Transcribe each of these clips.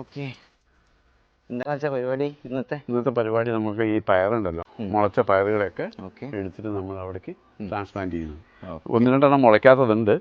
Okay. എന്താ വെച്ചാൽ പരിപാടി ഇന്നത്തെ? ഇന്നത്തെ പരിപാടി നമുക്ക് ഈ പയറുണ്ടല്ലോ. മുളച്ച പയറുകളെയൊക്കെ ഓക്കെ. എടുത്തിട്ട് നമ്മൾ അവിടേക്ക് ട്രാൻസ്പ്ലാന്റ് ചെയ്യുന്നു. ഒന്ന് രണ്ടെണ്ണം മുളയ്ക്കാത്തതുണ്ട്.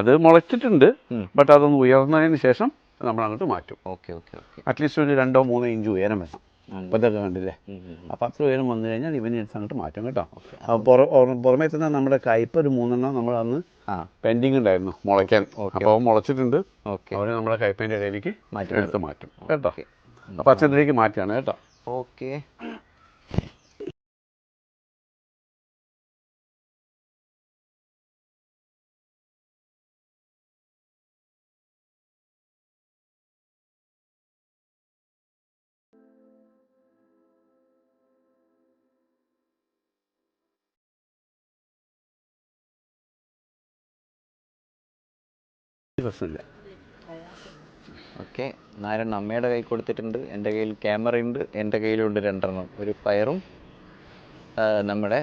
അത് മുളച്ചിട്ടുണ്ട്. ബട്ട് അതൊന്ന് ഉയർന്നതിന് ശേഷം നമ്മൾ അങ്ങോട്ട് മാറ്റും. Okay okay okay. അറ്റ്ലീസ്റ്റ് ഒരു രണ്ടോ മൂന്നോ ഇഞ്ച് ഉയരം വേണം. അപ്പോൾ ഇതൊക്കെ കണ്ടില്ലേ? അപ്പോൾ അത്ര ഉയരം വന്നു കഴിഞ്ഞാൽ ഇവനെ എടുത്ത് അങ്ങോട്ട് മാറ്റും കേട്ടോ. പുറമേ തന്നെ നമ്മുടെ കയ്പ് ഒരു മൂന്നെണ്ണം നമ്മൾ അന്ന് ആ. പെൻഡിങ് ഉണ്ടായിരുന്നു മുളയ്ക്കാൻ. അപ്പോൾ മുളച്ചിട്ടുണ്ട്. ഓക്കെ. അവരെ നമ്മുടെ കയ്പേന്റെ ഇടയിലേക്ക് മാറ്റി എടുത്ത് മാറ്റും. കേട്ടോ? അപ്പം അച്ഛന്റെ മാറ്റിയാണ് കേട്ടോ. ഓക്കെ. പ്രശ്നമില്ല ഓക്കെ. നാരായണ അമ്മയുടെ കൈ കൊടുത്തിട്ടുണ്ട്. എന്റെ കയ്യിൽ ക്യാമറ ഉണ്ട്. എന്റെ കയ്യിലുണ്ട് രണ്ടെണ്ണം. ഒരു പയറും നമ്മുടെ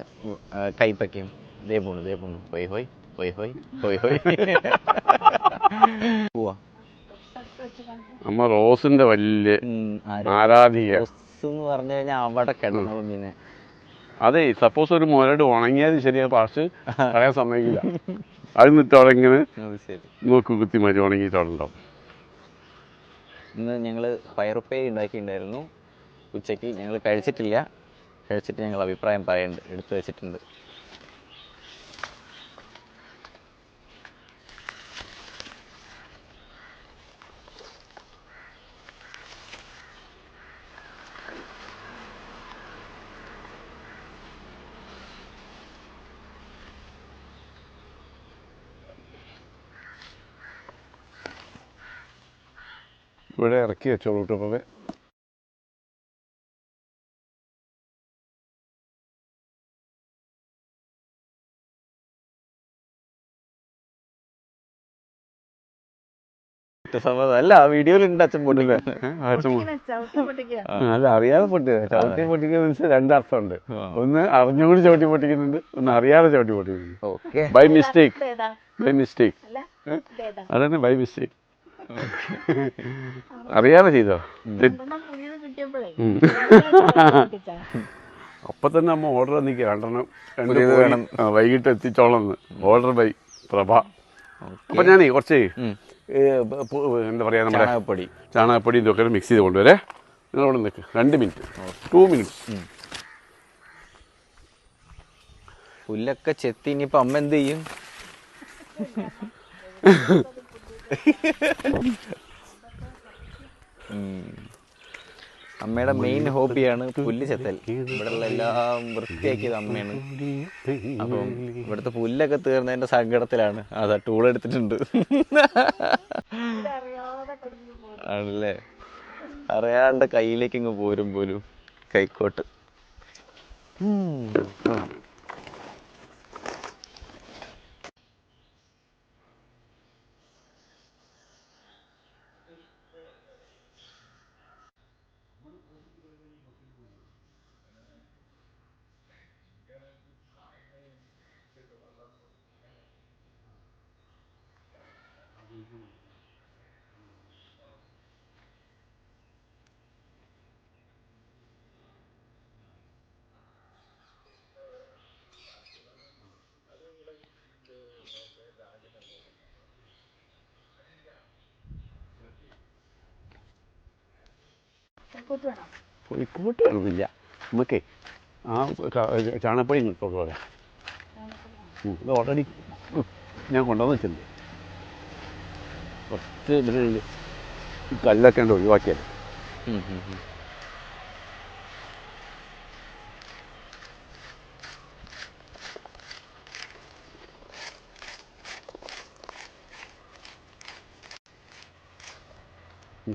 കൈപ്പക്കയും. ദേ പോണു ദേ പോണു. പോയി ഹോയ് പോയി ഹോയ് ഹോയ് ഹോയ്. പോവാ. അമ്മ റോസിന്റെ വലിയ ആരാധിക. റോസ് എന്ന് പറഞ്ഞു കഴിഞ്ഞാൽ അവിടെ കിടന്നു പിന്നെ. അതെ സപ്പോസ് ഒരു മുരട് ഉണങ്ങിയത് ശരിയാ പാർച്ച് കളയാൻ സമ്മതിക്കില്ല. അത് അവിടെ ഇങ്ങനെ നോക്ക് കുത്തി മരി ഉണങ്ങിയിട്ടുണ്ടാവും ഇന്ന് ഞങ്ങൾ പയറുപ്പേരി ഉണ്ടാക്കിയിട്ടുണ്ടായിരുന്നു. ഉച്ചയ്ക്ക് ഞങ്ങൾ കഴിച്ചിട്ടില്ല. കഴിച്ചിട്ട് ഞങ്ങൾ അഭിപ്രായം പറയുന്നുണ്ട് എടുത്തു വെച്ചിട്ടുണ്ട്. ഇവിടെ ഇറക്കി വെച്ചോളൂ കേട്ടോ അപ്പവേ സമ്മതം അല്ല ആ വീഡിയോയിലുണ്ട് അച്ഛൻ പോട്ടില്ല അല്ല അറിയാതെ പൊട്ടിയത്. ചവിട്ടി പൊട്ടിക്കുന്ന മീൻസ് രണ്ടർത്ഥമുണ്ട് ഒന്ന് അറിഞ്ഞുകൂടി ചവിട്ടി പൊട്ടിക്കുന്നുണ്ട് ഒന്ന് അറിയാതെ ചവിട്ടി പൊട്ടിക്കുന്നുണ്ട്. Okay. By mistake by mistake? അതന്നെ ബൈ മിസ്റ്റേക്ക് അറിയാതെ ചെയ്തോ? അപ്പൊ തന്നെ അമ്മ ഓർഡർ നിൽക്കുക രണ്ടെണ്ണം രണ്ട് വേണം. വൈകിട്ട് എത്തിച്ചോളന്ന് ഓർഡർ ബൈ പ്രഭ. അപ്പൊ ഞാനേ കുറച്ച് എന്താ പറയാ നമ്മുടെ ചാണകപ്പൊടി. ചാണകപ്പൊടി ഇതൊക്കെ മിക്സ് ചെയ്ത് കൊണ്ടുവരെ നിങ്ങൾ അവിടെ നിൽക്ക് രണ്ട് മിനിറ്റ് ടു മിനിറ്റ് പുല്ലൊക്കെ ചെത്തി ഇനിയിപ്പോ അമ്മ എന്ത് ചെയ്യും. അമ്മയുടെ മെയിൻ ഹോബിയാണ് പുല്ല് ചെത്തൽ. ഇവിടെയുള്ള എല്ലാം വൃത്തിയാക്കിയത് അമ്മയാണ്. അപ്പം ഇവിടുത്തെ പുല്ലൊക്കെ തീർന്നതിന്റെ സങ്കടത്തിലാണ്. അതാ ടൂൾ എടുത്തിട്ടുണ്ട്. ആണല്ലേ? അറിയാണ്ട് കയ്യിലേക്ക് ഇങ്ങ് പോരും പോലും. കൈക്കോട്ട്. കോഴിക്കോട്ട് വേണമെന്നില്ല നമുക്ക് ആ ചാണപ്പൊടി ചാണകപ്പൊടി ഇങ്ങോട്ട് പോകാം ഇത് ഓൾറെഡി ഞാൻ കൊണ്ടുവന്ന് വെച്ചിട്ടുണ്ട്. കുറച്ച് ഇതിനുള്ളിൽ ഈ കല്ലൊക്കെ ഉണ്ട് ഒഴിവാക്കിയത്.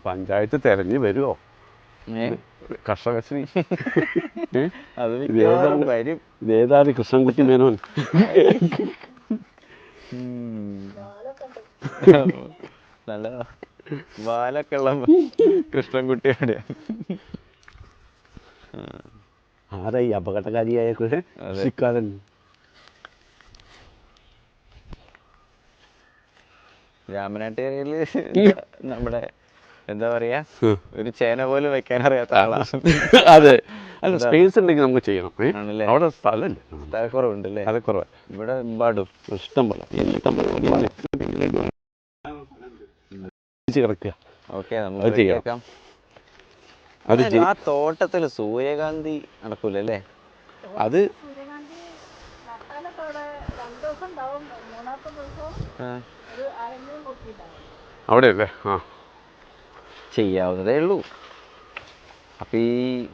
പഞ്ചായത്ത് തിരഞ്ഞ് വരുമോ? കർഷകശ്രീ ഇതേതാത് കൃഷ്ണൻകുട്ടി മേനോൻ. നല്ല വാലൊക്കെ ഉള്ള കൃഷ്ണൻകുട്ടിയുടെ ആരാ ഈ അപകടകാരിയായ കൃഷിക്കാരൻ? രാമനാട്ടുകരയിൽ നമ്മുടെ എന്താ പറയാ? ഒരു ചേന പോലും വെക്കാൻ അറിയാത്ത ആളാണ് അതെ. അല്ല സ്പേസ് ഉണ്ടെങ്കിൽ നമുക്ക് ചെയ്യണം? അവിടെ സ്ഥലമില്ല. അത് ഇവിടെ പാടും ഇഷ്ടം പോലെ. കിടക്കുക. ഓക്കെ അത് നമുക്ക് ചെയ്യാം. അത് ആ തോട്ടത്തിൽ സൂര്യകാന്തി നടക്കൂലല്ലേ? അത് സൂര്യകാന്തി നട്ടാലൊക്കെ അവിടെ അല്ലേ ആ, ഒരു ആരെങ്കിലും കൊത്തിയിട്ടുണ്ടാവും അവിടെയല്ലേ ആ ചെയ്യാവുന്നതേ ഉള്ളൂ. അപ്പൊ ഈ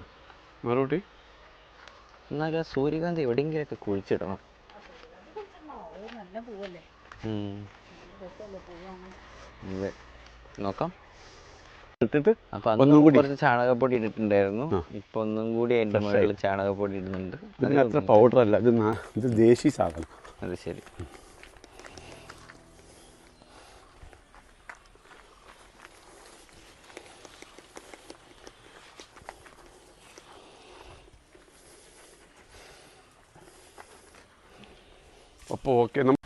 മറുപടി എന്നാലും ആ സൂര്യകാന്തി എവിടെയെങ്കിലൊക്കെ കുഴിച്ചിടണം. അതെ. നോക്കാം. അപ്പൊ അന്ന്. കുറച്ച് ചാണകപ്പൊടി ഇട്ടിട്ടുണ്ടായിരുന്നു. ഇപ്പൊ ഒന്നും കൂടി അതിന്റെ മുകളിൽ ചാണകപ്പൊടി ഇടുന്നുണ്ട്. പൗഡർ അല്ല. ഇത് നാ- ഇത് ദേശി സാധനം. അത് ശരി. അപ്പോൾ ഓക്കെ നമ്മൾ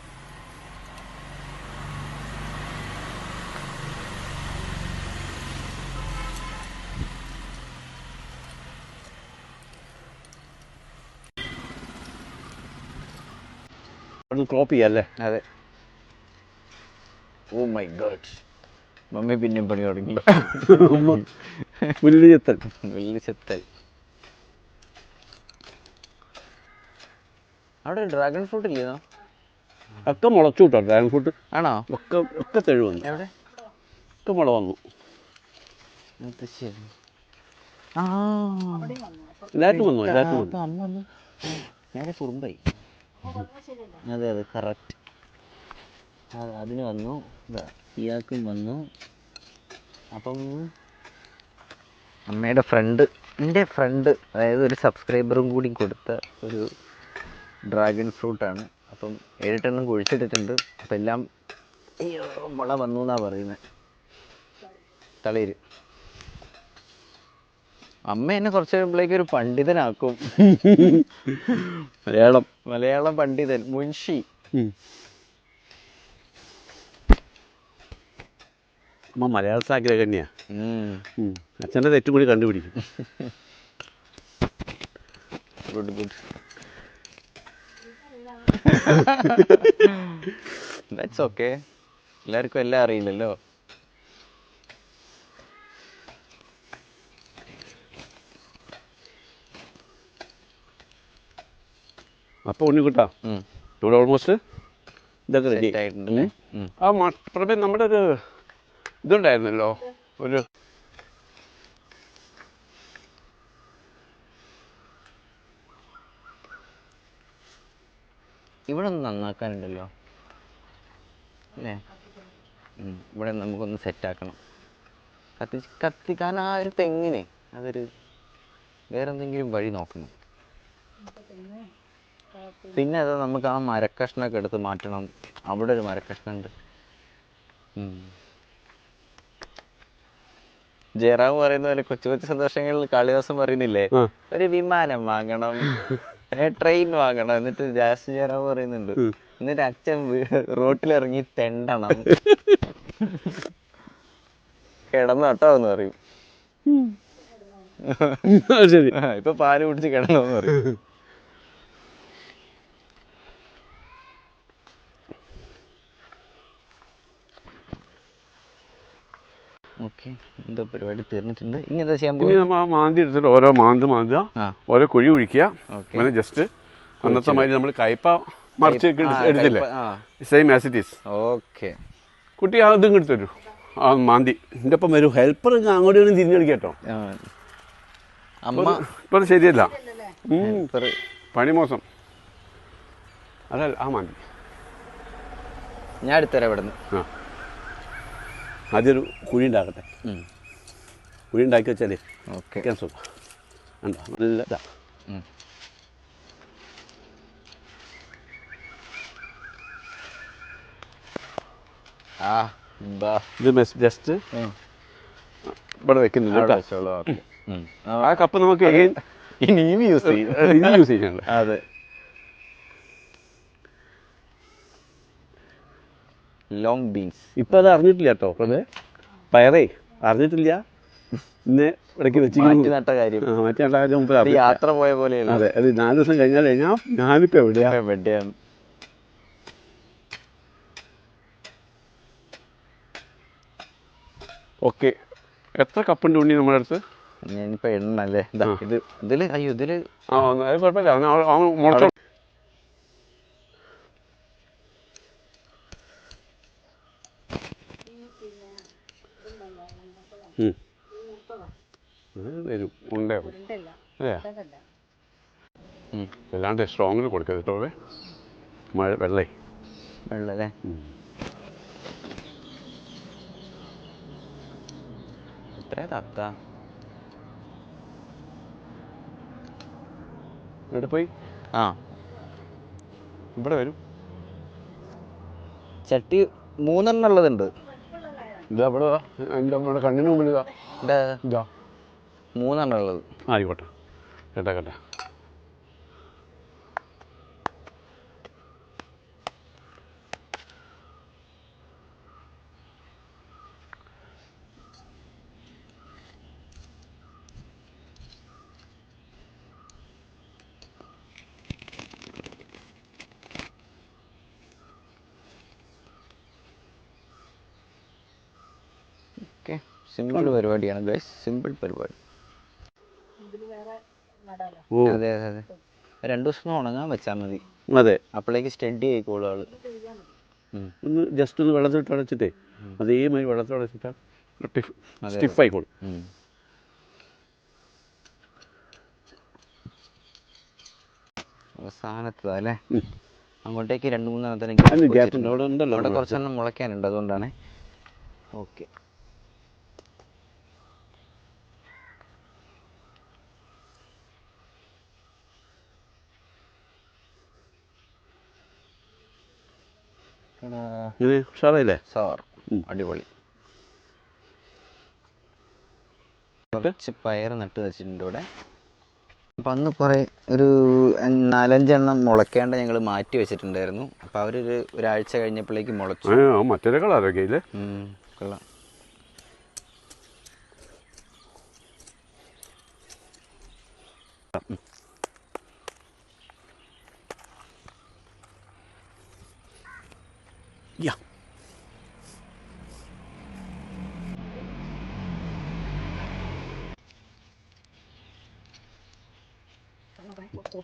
ക്രോപ്പ് ചെയ്യാല്ലേ? അതെ. ഓ മൈ ഗോഡ് മമ്മി പിന്നെയും പണി തുടങ്ങി. പുല്ല് ചെത്തൽ പുല്ല് ചെത്തൽ അവിടെ ഡ്രാഗൺ ഫ്രൂട്ട് ഇല്ലയോ ഒക്കെ മുളച്ചു കിട്ടോ ഡ്രാഗൺ ഫ്രൂട്ട് ആണോ? ഒക്കെ ഒക്കെ തെഴു വന്നു എവിടെ? ഒക്കെ മുള വന്നു. എല്ലാവർക്കും വന്നു എല്ലാവർക്കും വന്നു. നേരെ കുറുമ്പായി അതെ അതെ കറക്റ്റ് അതിന് വന്നു. ഇയാൾക്കും വന്നു. അപ്പം അമ്മയുടെ ഫ്രണ്ട് എന്റെ ഫ്രണ്ട് അതായത് ഒരു സബ്സ്ക്രൈബറും കൂടി കൊടുത്ത ഒരു ഡ്രാഗൺ ഫ്രൂട്ടാണ് അപ്പം ഏഴെട്ടെണ്ണം കുഴിച്ചിട്ടിട്ടുണ്ട്. അപ്പം എല്ലാം അയ്യോ മുള വന്നു എന്നാണ് പറയുന്നത് തളിര്. അമ്മ എന്നെ കുറച്ച് കഴിയുമ്പോഴേക്ക് ഒരു പണ്ഡിതനാക്കും. മലയാളം. മലയാളം പണ്ഡിതൻ മുൻഷി. അമ്മ മലയാളത്തെ ആഗ്രഹന്യാ. അച്ഛന്റെ തെറ്റും കൂടി കണ്ടുപിടിക്കും. ഗുഡ് ഗുഡ് ദാറ്റ്സ് ഓക്കെ എല്ലാവർക്കും എല്ലാം അറിയില്ലല്ലോ അപ്പോൾ ഉണ്ണിക്കുട്ടാ. ഇവിടെ ഓൾമോസ്റ്റ് ഇതൊക്കെ റെഡി. ആ മാത്രമേ നമ്മുടെ ഒരു ഇതുണ്ടായിരുന്നല്ലോ ഒരു ഇവിടെ ഒന്ന് നന്നാക്കാനുണ്ടല്ലോ. അല്ലേ. ഇവിടെ നമുക്കൊന്ന് സെറ്റാക്കണം. കത്തി കത്തിക്കാൻ ആ ഒരു തെങ്ങിനെ അതൊരു വേറെ എന്തെങ്കിലും വഴി നോക്കണം പിന്നെ അത് നമുക്ക് ആ മരക്കഷ്ണമൊക്കെ എടുത്ത് മാറ്റണം. അവിടെ ഒരു മരക്കഷ്ണുണ്ട് ജയറാവ്. ജയറാം പറയുന്ന പോലെ കൊച്ചു കൊച്ചു സന്തോഷങ്ങളിൽ കാളിദാസം പറയുന്നില്ലേ? ഒരു വിമാനം വാങ്ങണം. ട്രെയിൻ വാങ്ങണം. എന്നിട്ട് ജാസ് ജയറാം പറയുന്നുണ്ട്. എന്നിട്ട് അച്ഛൻ റോട്ടിലിറങ്ങി തെണ്ടണം. കിടന്നോട്ടോ എന്ന് പറയും. ശരി. ഇപ്പൊ പാൽ കുടിച്ച് കിടന്നോന്ന് പറയും. ഓക്കെ. എന്തോ പരിപാടി തീർന്നിട്ടുണ്ട്. ഇനി എന്താ ചെയ്യാൻ ഇനി നമ്മൾ ആ മാന്തി എടുത്തിട്ട് ഓരോ മാന്ത് മാന്തുക. ആ. ഓരോ കുഴി ഒഴിക്കുക ഓക്കെ. അങ്ങനെ ജസ്റ്റ് അന്നത്തെ മാതിരി നമ്മൾ കയ്പ മറിച്ച് ആ, എടുത്തില്ലേ? Same as it is okay. കുട്ടി ആ ഇതും എടുത്തു തരൂ. ആ മാന്തി. എന്റെ ഒപ്പം വരൂ. ഹെൽപ്പർ അങ്ങോട്ട് വേണം തിരിഞ്ഞടിക്കുക കേട്ടോ. അമ്മ ഇപ്പം അത് ശരിയല്ല. ഉം. helper. പണി മോശം. അതല്ല ആ മാന്തി. ഞാൻ എടുത്തരാം ഇവിടെ നിന്ന് ആ. ആദ്യം ഒരു കുഴി ഉണ്ടാക്കട്ടെ കുഴി ഉണ്ടാക്കി വെച്ചാലേ ഓക്കെ. വെക്കാൻ സുഖം. ഉണ്ടോ നല്ല ഇതാ. ഇത് ജസ്റ്റ് ഇവിടെ വെക്കുന്നുണ്ട് ആ കപ്പ് നമുക്ക് ഇനിയും യൂസ് ചെയ്യും ഇനി യൂസ് ചെയ്യുന്നുണ്ട് അതെ. ലോങ് ബീൻസ് ഇപ്പൊ അത് അറിഞ്ഞിട്ടില്ല കേട്ടോ അതെ പയറേ അറിഞ്ഞിട്ടില്ല. ഇന്ന് ഇടയ്ക്ക് മാറ്റി വെച്ചിരിക്കുന്നു നട്ട കാര്യം. മാറ്റി നട്ട കാര്യം മുമ്പ് യാത്ര പോയ പോലെയാണ് അതെ അത് നാല് ദിവസം കഴിഞ്ഞാൽ ഞാൻ ഞാനിപ്പോൾ എവിടെയാ? എവിടെയാണ്? ഓക്കെ. എത്ര കപ്പുണ്ട് ഉണ്ണി നമ്മുടെ അടുത്ത്? ഞാനിപ്പോ എണ്ണ അല്ലേ ഇതാ ഇത് ഇതിൽ അയ്യോ ഇതിൽ ആ കുഴപ്പമില്ല അവൻ അവൻ- അവൻ മുളച്ചോ ഉം. അത് വരും. ഉണ്ടേ. ഉണ്ടല്ല. അല്ലേ അതല്ല ഉം, വല്ലാണ്ട് സ്ട്രോങ്ങിൽ കൊടുക്കരുത് കേട്ടോ മഴ വെള്ളേ. വെള്ളല്ലേ എത്ര തത്ത? ഇവിടെ പോയി? ആ. ഇവിടെ വരും. ചട്ടി മൂന്നെണ്ണം ഉള്ളതുണ്ട്. ഇതാ ഇവിടെ എന്റെ നമ്മുടെ കണ്ണിന് മുമ്പിൽ ഇതാ. മൂന്നെണ്ണം ഉള്ളത്. ആയിക്കോട്ടെ. കേട്ടാ കേട്ടാ ഓക്കെ സിമ്പിൾ പരിപാടിയാണ് ഗൈസ് സിമ്പിൾ പരിപാടി. ഇതിൽ വേറെ നടാലോ? അതെ അതെ അതെ. രണ്ടു ദിവസം ഉണങ്ങാൻ വെച്ചാൽ മതി. അതെ. അപ്പോഴേക്ക് സ്റ്റഡി ആയിക്കോളും ആൾ. ഒന്ന് ജസ്റ്റ് ഒന്ന് വെള്ളത്തിലിട്ട് അടച്ചിട്ടേ അതേമാതിരി വെള്ളത്തിൽ അടച്ചിട്ടാൽ അതെ. സ്റ്റിഫ് ആയിക്കോളും. ഉം. അവസാനത്തതാ അങ്ങോട്ടേക്ക് രണ്ട് മൂന്നെണ്ണത്തിന് അവിടെ കുറച്ചെണ്ണം മുളയ്ക്കാനുണ്ട് അതുകൊണ്ടാണ്. ഓക്കെ. ഇങ്ങനെ ഉഷാറായില്ലേ? സാർ. അടിപൊളി. കുറച്ച് പയർ നട്ട് വെച്ചിട്ടുണ്ട് ഇവിടെ. അപ്പം അന്ന് കുറേ ഒരു നാലഞ്ചെണ്ണം മുളയ്ക്കാണ്ട് ഞങ്ങൾ മാറ്റി വെച്ചിട്ടുണ്ടായിരുന്നു. അപ്പോൾ അവരൊരു ഒരാഴ്ച കഴിഞ്ഞപ്പോഴേക്ക് മുളച്ചു. ആ മറ്റേ കളറൊക്കെ ഇല്ലേ കൊള്ളാം. യാ ഓക്കെ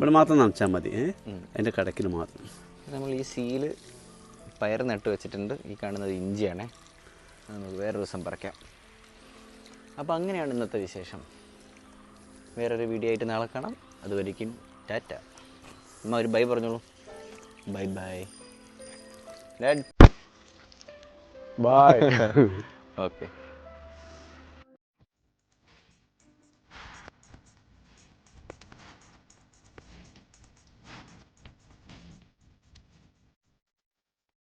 ഇവിടെ മാത്രം നനച്ചാൽ മതി ഏഹ്. അതിന്റെ കടക്കിൽ മാത്രം. നമ്മൾ ഈ സീൽ പയർ നട്ട് വെച്ചിട്ടുണ്ട്. ഈ കാണുന്നത് ഇഞ്ചിയാണേ. നമുക്ക് വേറെ ദിവസം പറിക്കാം. അപ്പോൾ അങ്ങനെയാണ് ഇന്നത്തെ വിശേഷം. വേറൊരു വീഡിയോ ആയിട്ട് നാളെ കാണാം. അതുവരിക്കും ടാറ്റ. അമ്മ ഒരു ബൈ പറഞ്ഞോളൂ. Bye bye bye okay